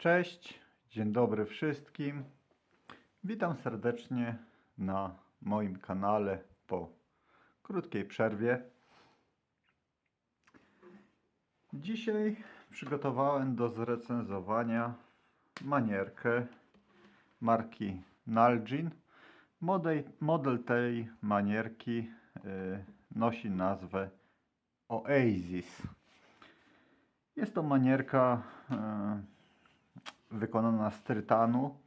Cześć, dzień dobry wszystkim. Witam serdecznie na moim kanale po krótkiej przerwie. Dzisiaj przygotowałem do zrecenzowania manierkę marki Nalgene. Model, model tej manierki y, nosi nazwę Oasis. Jest to manierka y, wykonana z tytanu,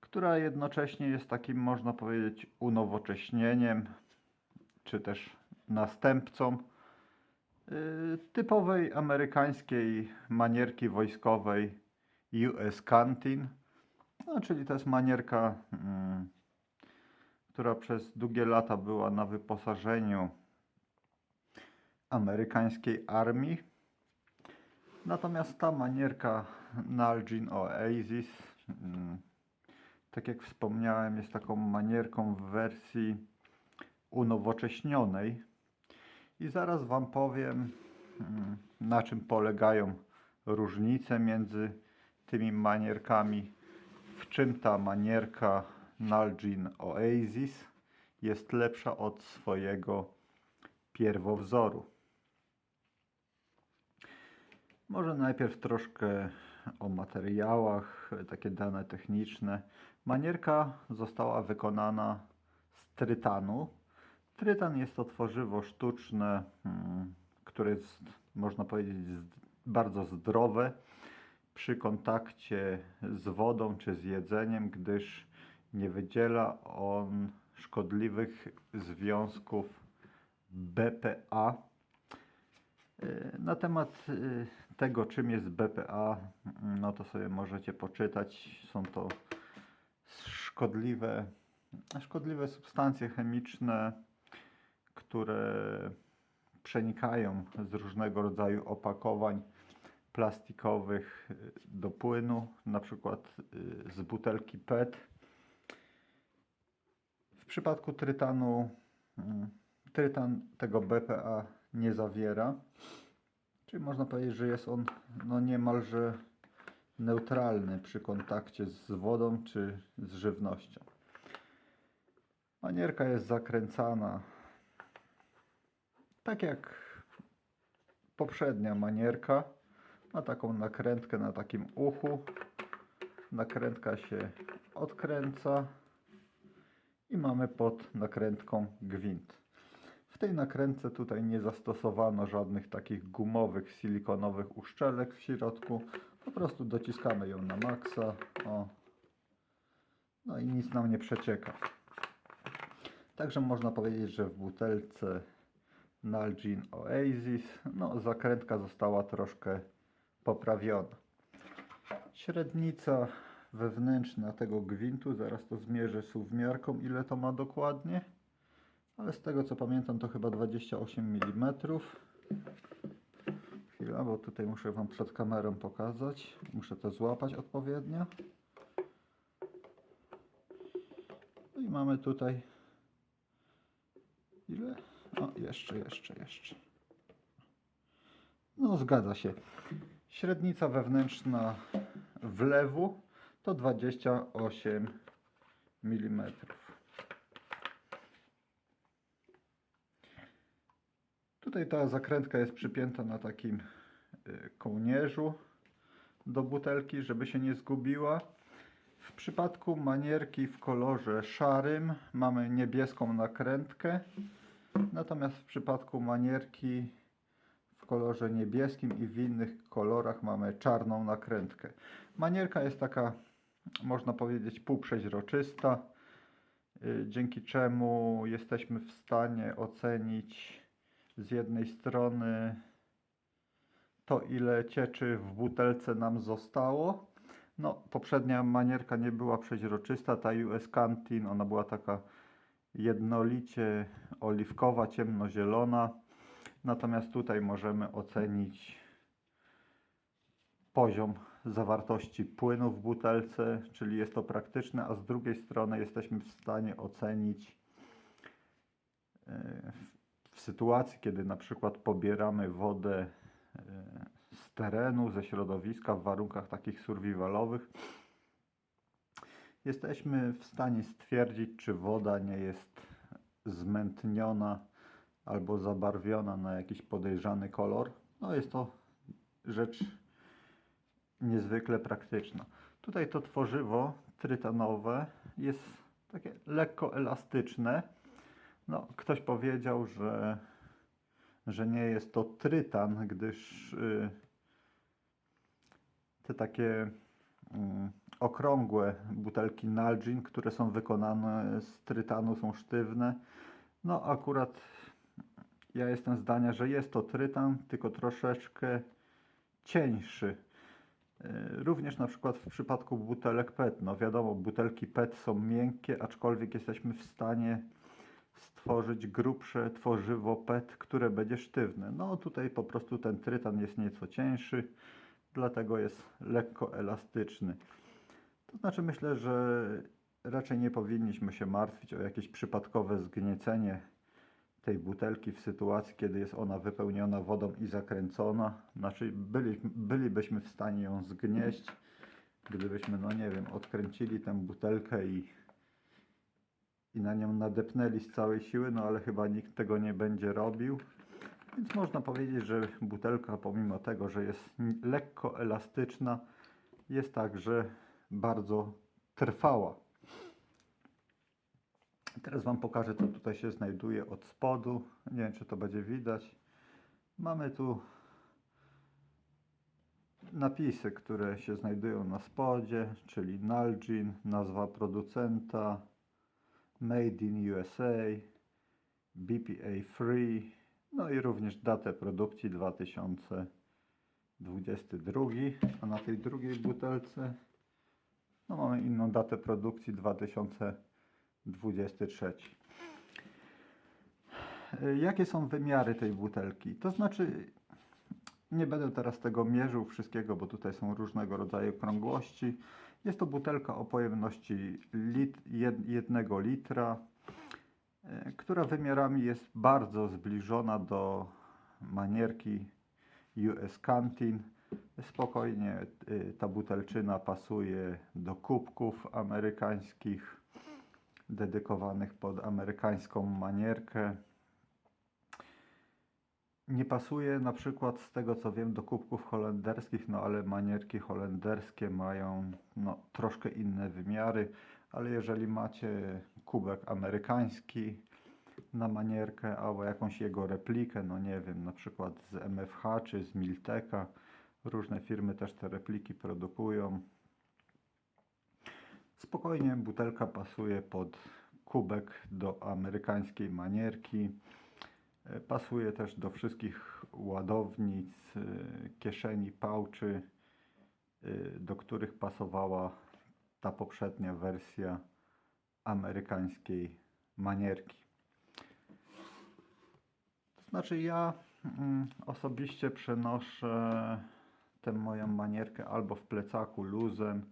która jednocześnie jest takim, można powiedzieć, unowocześnieniem, czy też następcą y, typowej amerykańskiej manierki wojskowej US Canteen. No, czyli to jest manierka, mm, która przez długie lata była na wyposażeniu amerykańskiej armii. Natomiast ta manierka Nalgene Oasis, mm, tak jak wspomniałem, jest taką manierką w wersji unowocześnionej. I zaraz Wam powiem, mm, na czym polegają różnice między tymi manierkami, w czym ta manierka Nalgene Oasis jest lepsza od swojego pierwowzoru. Może najpierw troszkę o materiałach, takie dane techniczne. Manierka została wykonana z trytanu. Trytan jest to tworzywo sztuczne, mm, które jest, można powiedzieć, bardzo zdrowe przy kontakcie z wodą czy z jedzeniem, gdyż nie wydziela on szkodliwych związków BPA. Y, Na temat y, tego, czym jest BPA, mm, no to sobie możecie poczytać. Są to szkodliwe, szkodliwe substancje chemiczne, które przenikają z różnego rodzaju opakowań plastikowych y, do płynu, na przykład z butelki PET. W przypadku trytanu, mm, trytan tego BPA nie zawiera. Czyli można powiedzieć, że jest on no niemalże neutralny przy kontakcie z wodą czy z żywnością. Manierka jest zakręcana tak jak poprzednia manierka. Ma taką nakrętkę na takim uchu. Nakrętka się odkręca i mamy pod nakrętką gwint. W tej nakrętce tutaj nie zastosowano żadnych takich gumowych, silikonowych uszczelek w środku. Po prostu dociskamy ją na maksa. O. No i nic nam nie przecieka. Także można powiedzieć, że w butelce Nalgene Oasis no, zakrętka została troszkę poprawiona. Średnica wewnętrzna tego gwintu, zaraz to zmierzę suwmiarką, ile to ma dokładnie ale z tego co pamiętam to chyba 28 mm. Chwila, bo tutaj muszę Wam przed kamerą pokazać. Muszę to złapać odpowiednio. No i mamy tutaj ile? O, jeszcze, jeszcze, jeszcze. No zgadza się. Średnica wewnętrzna wlewu to 28 mm. Tutaj ta zakrętka jest przypięta na takim y, kołnierzu do butelki, żeby się nie zgubiła. W przypadku manierki w kolorze szarym mamy niebieską nakrętkę, natomiast w przypadku manierki w kolorze niebieskim i w innych kolorach mamy czarną nakrętkę. Manierka jest taka, można powiedzieć, półprzeźroczysta, y, dzięki czemu jesteśmy w stanie ocenić z jednej strony to, ile cieczy w butelce nam zostało. No, poprzednia manierka nie była przeźroczysta, ta US Canteen, ona była taka jednolicie oliwkowa, ciemnozielona. Natomiast tutaj możemy ocenić poziom zawartości płynu w butelce, czyli jest to praktyczne, a z drugiej strony jesteśmy w stanie ocenić e, w- sytuacji, kiedy na przykład pobieramy wodę e, z terenu, ze środowiska, w warunkach takich survivalowych, jesteśmy w stanie stwierdzić, czy woda nie jest zmętniona albo zabarwiona na jakiś podejrzany kolor. No jest to rzecz niezwykle praktyczna. Tutaj to tworzywo trytanowe jest takie lekko elastyczne. No, ktoś powiedział, że, że nie jest to trytan, gdyż y, te takie mm, okrągłe butelki Nalgene, które są wykonane z trytanu, są sztywne. No, akurat ja jestem zdania, że jest to trytan, tylko troszeczkę cieńszy. E, Również na przykład w przypadku butelek PET, no wiadomo, butelki PET są miękkie, aczkolwiek jesteśmy w stanie stworzyć grubsze tworzywo PET, które będzie sztywne. No tutaj po prostu ten trytan jest nieco cieńszy, dlatego jest lekko elastyczny. To znaczy myślę, że raczej nie powinniśmy się martwić o jakieś przypadkowe zgniecenie tej butelki w sytuacji, kiedy jest ona wypełniona wodą i zakręcona. Znaczy byli, bylibyśmy w stanie ją zgnieść, gdybyśmy, no nie wiem, odkręcili tę butelkę i, i na nią nadepnęli z całej siły, no ale chyba nikt tego nie będzie robił. Więc można powiedzieć, że butelka pomimo tego, że jest lekko elastyczna, jest także bardzo trwała. Teraz Wam pokażę, co tutaj się znajduje od spodu. Nie wiem, czy to będzie widać. Mamy tu napisy, które się znajdują na spodzie, czyli Nalgene, nazwa producenta, Made in USA, BPA Free, no i również datę produkcji 2022, a na tej drugiej butelce no mamy inną datę produkcji 2023. Y, Jakie są wymiary tej butelki? To znaczy, nie będę teraz tego mierzył wszystkiego, bo tutaj są różnego rodzaju krągłości. Jest to butelka o pojemności lit, jed, jednego litra, y, która wymiarami jest bardzo zbliżona do manierki US Canteen. Spokojnie y, ta butelczyna pasuje do kubków amerykańskich, dedykowanych pod amerykańską manierkę. Nie pasuje na przykład z tego co wiem do kubków holenderskich, no ale manierki holenderskie mają no, troszkę inne wymiary, ale jeżeli macie kubek amerykański na manierkę albo jakąś jego replikę, no nie wiem, na przykład z MFH czy z Milteka, różne firmy też te repliki produkują. Spokojnie butelka pasuje pod kubek do amerykańskiej manierki. Pasuje też do wszystkich ładownic, e, kieszeni, pałczy, e, do których pasowała ta poprzednia wersja amerykańskiej manierki. To znaczy ja mm, osobiście przenoszę tę moją manierkę albo w plecaku luzem,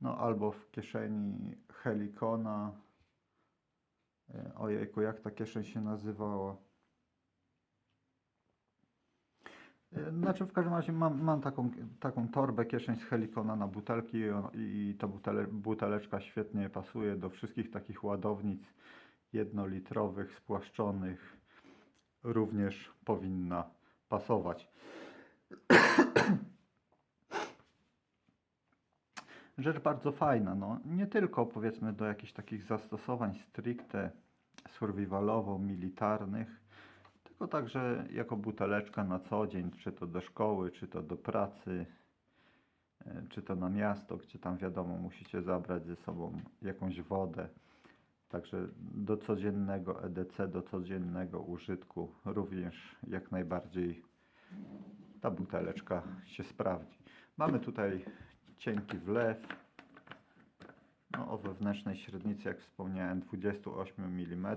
no albo w kieszeni Helikona. E, Ojejku, jak ta kieszeń się nazywała? Znaczy w każdym razie mam, mam taką, taką torbę, kieszeń z Helikona na butelki i, i ta butele, buteleczka świetnie pasuje do wszystkich takich ładownic jednolitrowych, spłaszczonych. Również powinna pasować. Rzecz bardzo fajna, no nie tylko powiedzmy do jakichś takich zastosowań stricte survivalowo-militarnych, tylko także jako buteleczka na co dzień, czy to do szkoły, czy to do pracy, e, czy to na miasto, gdzie tam wiadomo, musicie zabrać ze sobą jakąś wodę. Także do codziennego EDC, do codziennego użytku również jak najbardziej ta buteleczka się sprawdzi. Mamy tutaj cienki wlew no, o wewnętrznej średnicy, jak wspomniałem, 28 mm.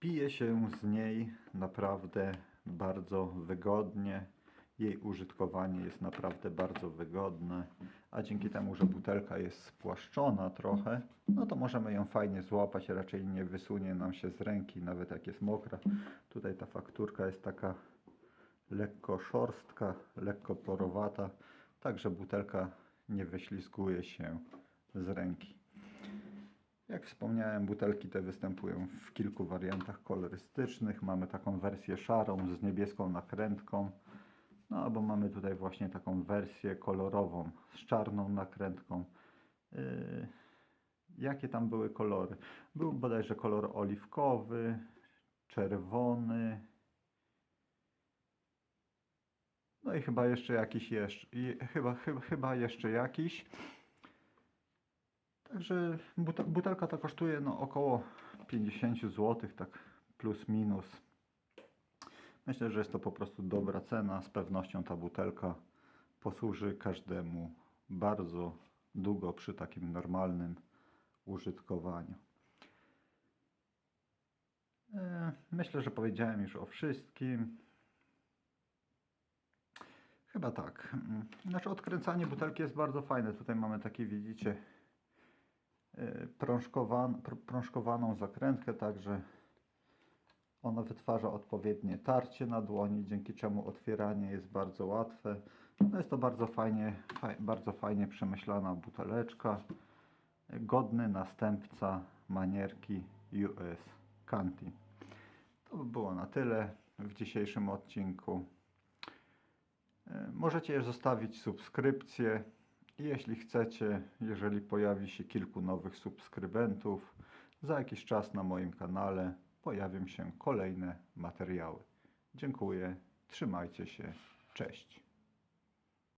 Pije się z niej naprawdę bardzo wygodnie. Jej użytkowanie jest naprawdę bardzo wygodne, a dzięki temu, że butelka jest spłaszczona trochę, no to możemy ją fajnie złapać, raczej nie wysunie nam się z ręki, nawet jak jest mokra. Tutaj ta fakturka jest taka lekko szorstka, lekko porowata, także butelka nie wyślizguje się z ręki. Jak wspomniałem, butelki te występują w kilku wariantach kolorystycznych. Mamy taką wersję szarą z niebieską nakrętką. No albo mamy tutaj właśnie taką wersję kolorową z czarną nakrętką. Yy, jakie tam były kolory? Był bodajże kolor oliwkowy, czerwony. No i chyba jeszcze jakiś jeszcze, chyba, chyba, chyba jeszcze jakiś. Także butelka ta kosztuje no około 50 zł, tak plus minus. Myślę, że jest to po prostu dobra cena. Z pewnością ta butelka posłuży każdemu bardzo długo przy takim normalnym użytkowaniu. E, Myślę, że powiedziałem już o wszystkim. Chyba tak. Mm, Znaczy odkręcanie butelki jest bardzo fajne. Tutaj mamy takie, widzicie, pr- prążkowaną zakrętkę, także ona wytwarza odpowiednie tarcie na dłoni, dzięki czemu otwieranie jest bardzo łatwe. No jest to bardzo fajnie, faj, bardzo fajnie przemyślana buteleczka. Godny następca manierki US Canti. To by było na tyle w dzisiejszym odcinku. E, Możecie zostawić subskrypcję. Jeśli chcecie, jeżeli pojawi się kilku nowych subskrybentów, za jakiś czas na moim kanale pojawią się kolejne materiały. Dziękuję, trzymajcie się, cześć.